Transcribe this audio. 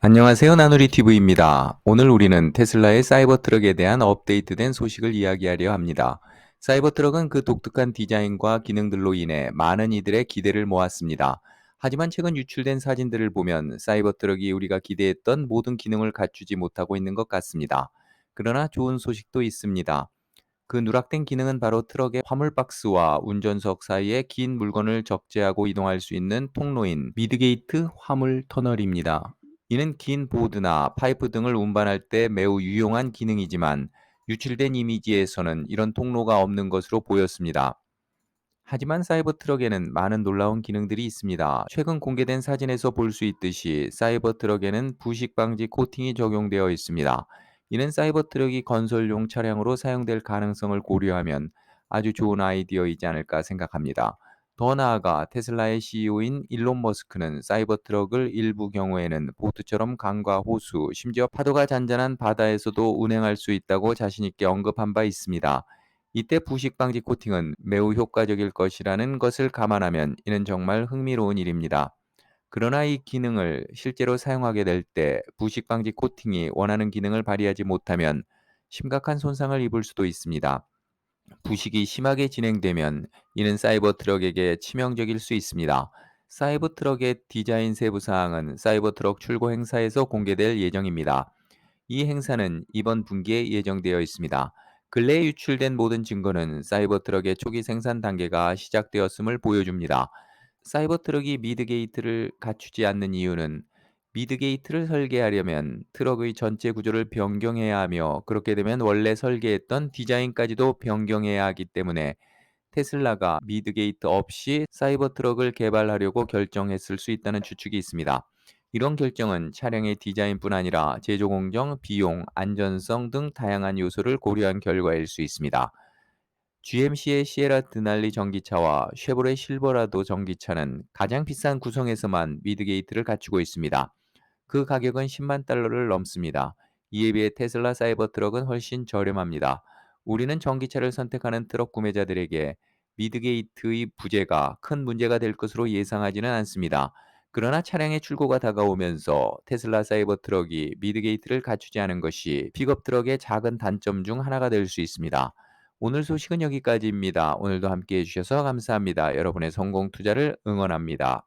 안녕하세요. 나누리 TV입니다. 오늘 우리는 테슬라의 사이버트럭에 대한 업데이트된 소식을 이야기하려 합니다. 사이버트럭은 그 독특한 디자인과 기능들로 인해 많은 이들의 기대를 모았습니다. 하지만 최근 유출된 사진들을 보면 사이버트럭이 우리가 기대했던 모든 기능을 갖추지 못하고 있는 것 같습니다. 그러나 좋은 소식도 있습니다. 그 누락된 기능은 바로 트럭의 화물 박스와 운전석 사이에 긴 물건을 적재하고 이동할 수 있는 통로인 미드게이트 화물 터널입니다. 이는 긴 보드나 파이프 등을 운반할 때 매우 유용한 기능이지만 유출된 이미지에서는 이런 통로가 없는 것으로 보였습니다. 하지만 사이버 트럭에는 많은 놀라운 기능들이 있습니다. 최근 공개된 사진에서 볼 수 있듯이 사이버 트럭에는 부식 방지 코팅이 적용되어 있습니다. 이는 사이버 트럭이 건설용 차량으로 사용될 가능성을 고려하면 아주 좋은 아이디어이지 않을까 생각합니다. 더 나아가 테슬라의 CEO인 일론 머스크는 사이버 트럭을 일부 경우에는 보트처럼 강과 호수, 심지어 파도가 잔잔한 바다에서도 운행할 수 있다고 자신있게 언급한 바 있습니다. 이때 부식 방지 코팅은 매우 효과적일 것이라는 것을 감안하면 이는 정말 흥미로운 일입니다. 그러나 이 기능을 실제로 사용하게 될 때 부식 방지 코팅이 원하는 기능을 발휘하지 못하면 심각한 손상을 입을 수도 있습니다. 부식이 심하게 진행되면 이는 사이버 트럭에게 치명적일 수 있습니다. 사이버 트럭의 디자인 세부 사항은 사이버 트럭 출고 행사에서 공개될 예정입니다. 이 행사는 이번 분기에 예정되어 있습니다. 근래에 유출된 모든 증거는 사이버 트럭의 초기 생산 단계가 시작되었음을 보여줍니다. 사이버 트럭이 미드 게이트를 갖추지 않는 이유는 미드 게이트를 설계하려면 트럭의 전체 구조를 변경해야 하며 그렇게 되면 원래 설계했던 디자인까지도 변경해야 하기 때문에 테슬라가 미드 게이트 없이 사이버 트럭을 개발하려고 결정했을 수 있다는 추측이 있습니다. 이런 결정은 차량의 디자인뿐 아니라 제조 공정, 비용, 안전성 등 다양한 요소를 고려한 결과일 수 있습니다. GMC의 시에라 드날리 전기차와 쉐보레 실버라도 전기차는 가장 비싼 구성에서만 미드게이트를 갖추고 있습니다. 그 가격은 10만 달러를 넘습니다. 이에 비해 테슬라 사이버 트럭은 훨씬 저렴합니다. 우리는 전기차를 선택하는 트럭 구매자들에게 미드게이트의 부재가 큰 문제가 될 것으로 예상하지는 않습니다. 그러나 차량의 출고가 다가오면서 테슬라 사이버 트럭이 미드게이트를 갖추지 않은 것이 픽업 트럭의 작은 단점 중 하나가 될 수 있습니다. 오늘 소식은 여기까지입니다. 오늘도 함께 해주셔서 감사합니다. 여러분의 성공 투자를 응원합니다.